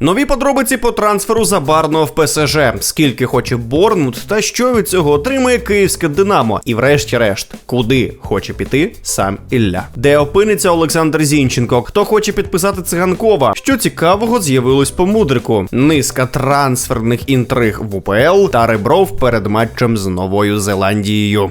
Нові подробиці по трансферу Забарного в ПСЖ. Скільки хоче Борнмут та що від цього отримає київське Динамо. І врешті-решт, куди хоче піти сам Ілля. Де опиниться Олександр Зінченко? Хто хоче підписати циганкова? Що цікавого з'явилось по мудрику? Низка трансферних інтриг в УПЛ та Ребров перед матчем з Новою Зеландією.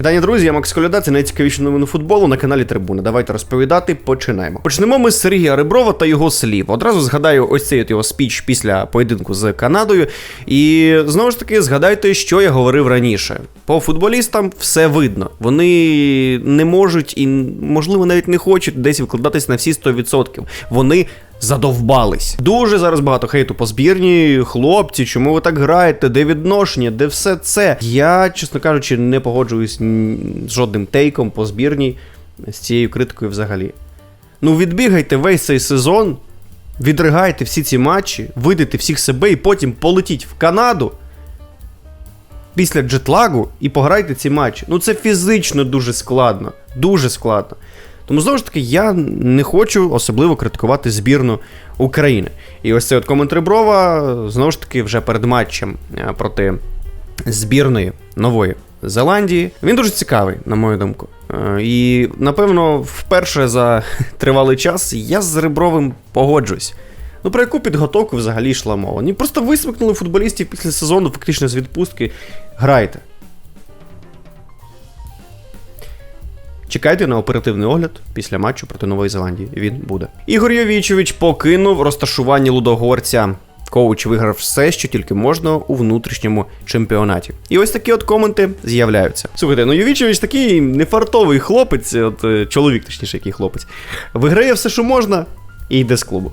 Вітання, друзі, я Макс Коляда, це найцікавіші новини футболу на каналі Трибуни. Давайте розповідати. Починаємо. Почнемо ми з Сергія Реброва та його слів. Одразу згадаю ось цей от його спіч після поєдинку з Канадою. І знову ж таки згадайте, що я говорив раніше. По футболістам все видно. Вони не можуть і, можливо, навіть не хочуть десь викладатись на всі 100%. Вони задовбались. Дуже зараз багато хейту по збірні. Хлопці, чому ви так граєте? Де відношення? Де все це? Я, чесно кажучи, не погоджуюсь з жодним тейком по збірній з цією критикою взагалі. Ну, відбігайте весь цей сезон, відригайте всі ці матчі, видайте всіх себе і потім полетіть в Канаду після джетлагу і пограйте ці матчі. Ну це фізично дуже складно. Дуже складно. Тому знову ж таки, я не хочу особливо критикувати збірну України. І ось цей от комент Реброва, знову ж таки, вже перед матчем е, проти збірної нової Зеландії. Він дуже цікавий, на мою думку. Е, І напевно, вперше за тривалий час я з Ребровим погоджуюсь. Ну про яку підготовку взагалі йшла мова? Ні, просто висмикнули футболістів після сезону, фактично з відпустки. Грайте. Чекайте на оперативний огляд після матчу проти Нової Зеландії. Він буде. Ігор Йовічович покинув розташування лудогорця. Коуч виграв все, що тільки можна у внутрішньому чемпіонаті. І ось такі от коменти з'являються. Слухайте, ну Ювічович такий нефартовий хлопець, от е, чоловік, точніше, який хлопець. Виграє все, що можна, і йде з клубу.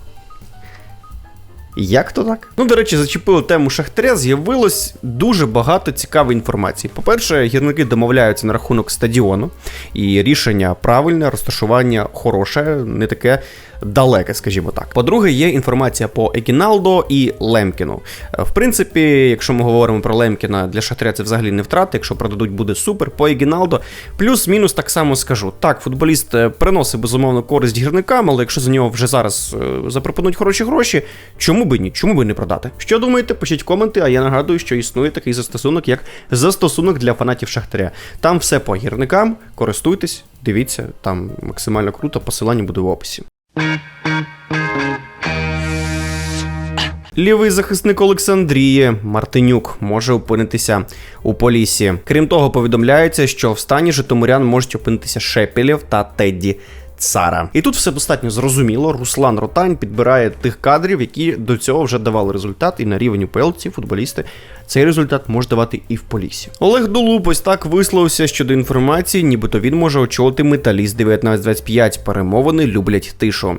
Як то так? Ну, до речі, зачепили тему Шахтаря, з'явилось дуже багато цікавої інформації. По-перше, гірники домовляються на рахунок стадіону, і рішення правильне, розташування хороше, не таке далеке, скажімо так. По-друге, є інформація по Екіналдо і Лемкіну. Е, В принципі, якщо ми говоримо про Лемкіна, для Шахтаря це взагалі не втрата. Якщо продадуть, буде супер. По Егіналдо, плюс-мінус так само скажу. Так, футболіст е, приносить безумовно користь гірникам, але якщо за нього вже зараз е, запропонують хороші гроші, чому би ні? Чому би не продати? Що думаєте? Пишіть коменти, а я нагадую, що існує такий застосунок, як застосунок для фанатів Шахтаря. Там все по гірникам, користуйтесь, дивіться, там максимально круто, посилання буде в описі. Лівий захисник Олександрії Мартинюк може опинитися у Полісі. Крім того, повідомляється, що в стані Житомирян можуть опинитися Шепелєв та Тедді. Цара. І тут все достатньо зрозуміло. Руслан Ротань підбирає тих кадрів, які до цього вже давали результат, і на рівень УПЛ ці футболісти цей результат може давати і в Полісі. Олег Дулуп ось так висловився щодо інформації, нібито він може очолити металіст 1925. Перемовини люблять тишу.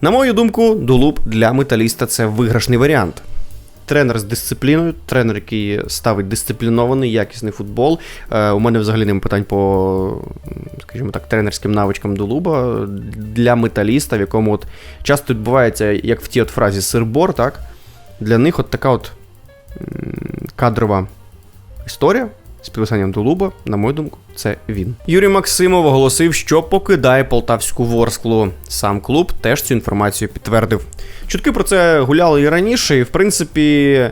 На мою думку, Дулуп для металіста це виграшний варіант. Тренер з дисципліною, тренер, який ставить дисциплінований, якісний футбол. Е, у мене взагалі немає питань по, скажімо так, тренерським навичкам Дулуба для металіста, в якому от часто відбувається, як в тій от фразі сирбор, так? Для них от така от кадрова історія з підписанням Дулуба, на мою думку, це він. Юрій Максимов оголосив, що покидає полтавську Ворсклу. Сам клуб теж цю інформацію підтвердив. Чутки про це гуляли і раніше, і в принципі.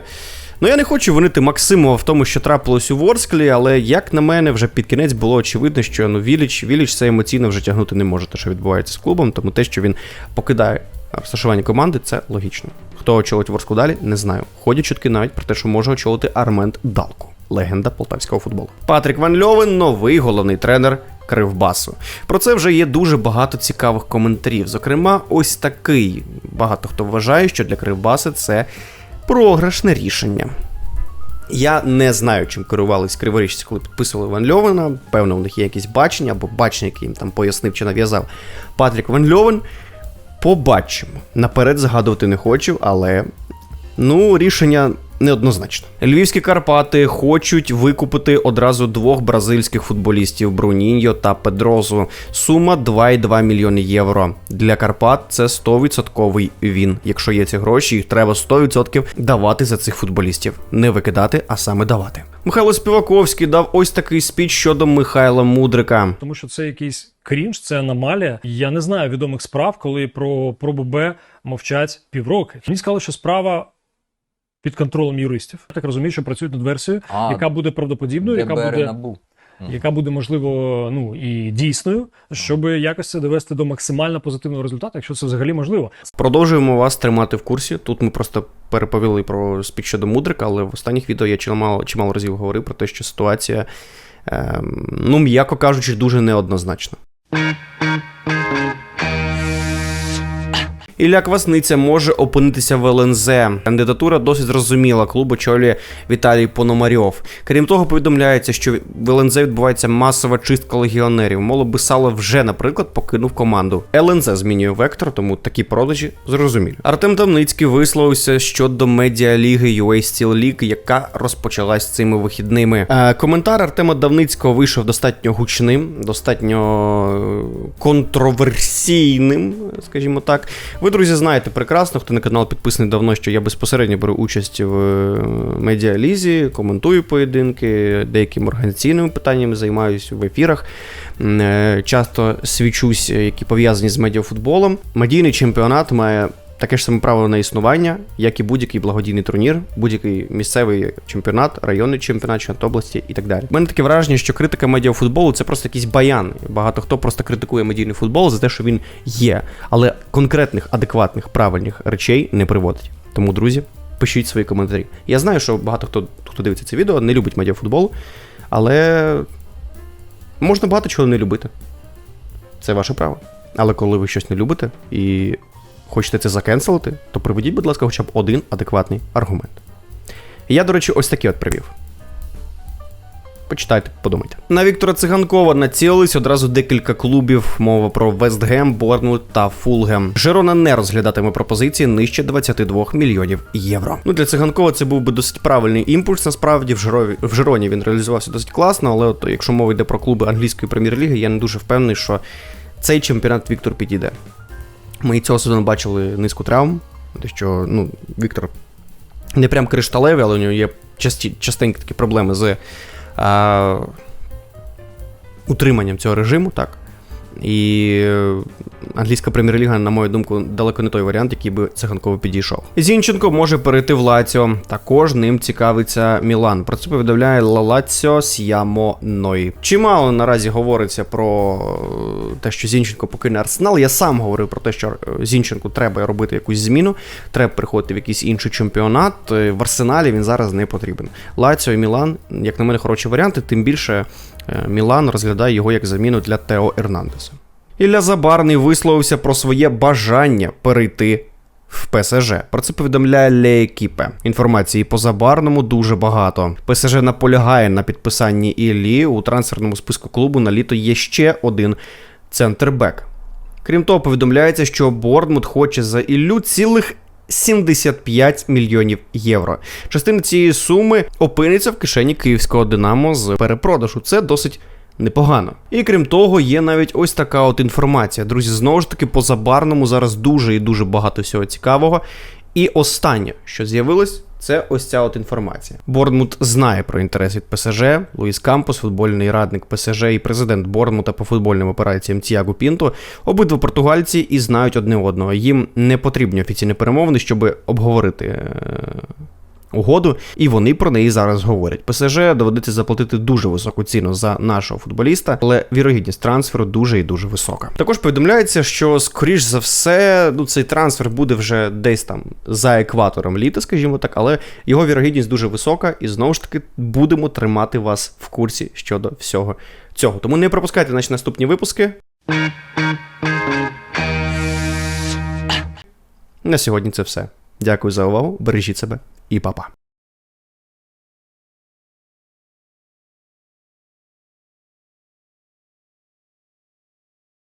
Ну, я не хочу винити Максимова в тому, що трапилось у Ворсклі, але як на мене, вже під кінець було очевидно, що ну Віліч, Віліч це емоційно вже тягнути не може, те, що відбувається з клубом, тому те, що він покидає розташування команди, це логічно. Хто очолить Ворсклу далі, не знаю. Ходять чутки навіть про те, що може очолити Армент Далку, легенда полтавського футболу. Патрік Ван Льовен новий головний тренер. Кривбасу. Про це вже є дуже багато цікавих коментарів. Зокрема, ось такий. Багато хто вважає, що для Кривбаси це програшне рішення. Я не знаю, чим керувались криворіжці, коли підписували Ван Льовена. Певно, у них є якісь бачення або бачення, яке їм там пояснив чи нав'язав Патрік Ван Льовен. Побачимо. Наперед згадувати не хочу, але ну, рішення неоднозначно. Львівські Карпати хочуть викупити одразу двох бразильських футболістів Бруніньо та Педрозу. Сума 2,2 мільйони євро. Для Карпат це 100% він. Якщо є ці гроші, їх треба 100% давати за цих футболістів. Не викидати, а саме давати. Михайло Співаковський дав ось такий спіч щодо Михайла Мудрика. Тому що це якийсь крінж, це аномалія. Я не знаю відомих справ, коли про пробу Б мовчать півроки. Мені сказали, що справа під контролем юристів. Я так розумію, що працюють над версією, А, яка буде правдоподібною, яка ДБР і буде, НАБУ. яка буде можливо ну і дійсною, щоб якось це довести до максимально позитивного результату, якщо це взагалі можливо. Продовжуємо вас тримати в курсі. Тут ми просто переповіли про спіч щодо Мудрика, але в останніх відео я чимало, чимало разів говорив про те, що ситуація, ем, ну, м'яко кажучи, дуже неоднозначна. Ілля Квасниця може опинитися в ЛНЗ. Кандидатура досить зрозуміла. Клуб очолює Віталій Пономарьов. Крім того, повідомляється, що в ЛНЗ відбувається масова чистка легіонерів. Мало би Сало вже, наприклад, покинув команду. ЛНЗ змінює вектор, тому такі продажі зрозумілі. Артем Давницький висловився щодо медіаліги UA Steel League, яка розпочалась цими вихідними. Е, коментар Артема Давницького вийшов достатньо гучним, достатньо е, контроверсійним, скажімо так. Ви, друзі, знаєте прекрасно, хто на канал підписаний давно, що я безпосередньо беру участь в е, медіалізі, коментую поєдинки, деякими організаційними питаннями займаюся в ефірах. Е, Часто свічусь, е, які пов'язані з медіафутболом. Медійний чемпіонат має таке ж саме право на існування, як і будь-який благодійний турнір, будь-який місцевий чемпіонат, районний чемпіонат, чемпіонат області і так далі. У мене таке враження, що критика медіафутболу це просто якийсь баян. Багато хто просто критикує медійний футбол за те, що він є, але конкретних, адекватних, правильних речей не приводить. Тому, друзі, пишіть свої коментарі. Я знаю, що багато хто, хто дивиться це відео, не любить медіафутбол, але можна багато чого не любити. Це ваше право. Але коли ви щось не любите і хочете це закенселити, то приведіть, будь ласка, хоча б один адекватний аргумент. Я, до речі, ось такий от привів. Почитайте, подумайте. На Віктора Циганкова націлились одразу декілька клубів. Мова про Вестгем, Борнмут та Фулгем. Жирона не розглядатиме пропозиції нижче 22 мільйонів євро. Ну для циганкова це був би досить правильний імпульс. Насправді в Жирові в Жироні він реалізувався досить класно, але от якщо мова йде про клуби англійської прем'єр-ліги, я не дуже впевнений, що цей чемпіонат Віктор підійде. Ми цього сезону бачили низку травм, те, що ну, Віктор не прям кришталевий, але у нього є часті, частенькі такі проблеми з а, утриманням цього режиму, так. І е, англійська прем'єр-ліга, на мою думку, далеко не той варіант, який би циганково підійшов. Зінченко може перейти в Лаціо. Також ним цікавиться Мілан. Про це повідомляє Ла Лаціо С'ямо Ной. Чимало наразі говориться про е, те, що Зінченко покине Арсенал. Я сам говорив про те, що е, Зінченку треба робити якусь зміну, треба приходити в якийсь інший чемпіонат. В Арсеналі він зараз не потрібен. Лаціо і Мілан, як на мене, хороші варіанти, тим більше. Е, Мілан розглядає його як заміну для Тео Ернандеса. Ілля Забарний висловився про своє бажання перейти в ПСЖ. Про це повідомляє Леекіпе. Інформації по Забарному дуже багато. ПСЖ наполягає на підписанні Іллі. У трансферному списку клубу на літо є ще один центрбек. Крім того, повідомляється, що Борнмут хоче за Іллю цілих 75 мільйонів євро. Частина цієї суми опиниться в кишені київського Динамо з перепродажу. Це досить непогано. І крім того, є навіть ось така от інформація. Друзі, знову ж таки, по забарному зараз дуже і дуже багато всього цікавого. І останнє, що з'явилось, це ось ця от інформація. Борнмут знає про інтерес від ПСЖ. Луїс Кампус, футбольний радник ПСЖ і президент Борнмута по футбольним операціям Тіаго Пінто. Обидва португальці і знають одне одного. Їм не потрібні офіційні перемовини, щоб обговорити. Угоду, і вони про неї зараз говорять. ПСЖ доведеться заплатити дуже високу ціну за нашого футболіста, але вірогідність трансферу дуже і дуже висока. Також повідомляється, що скоріш за все, ну цей трансфер буде вже десь там за екватором літа, скажімо так, але його вірогідність дуже висока, і знову ж таки будемо тримати вас в курсі щодо всього цього. Тому не пропускайте наші наступні випуски. На сьогодні це все. Дякую за увагу. Бережіть себе і па-па.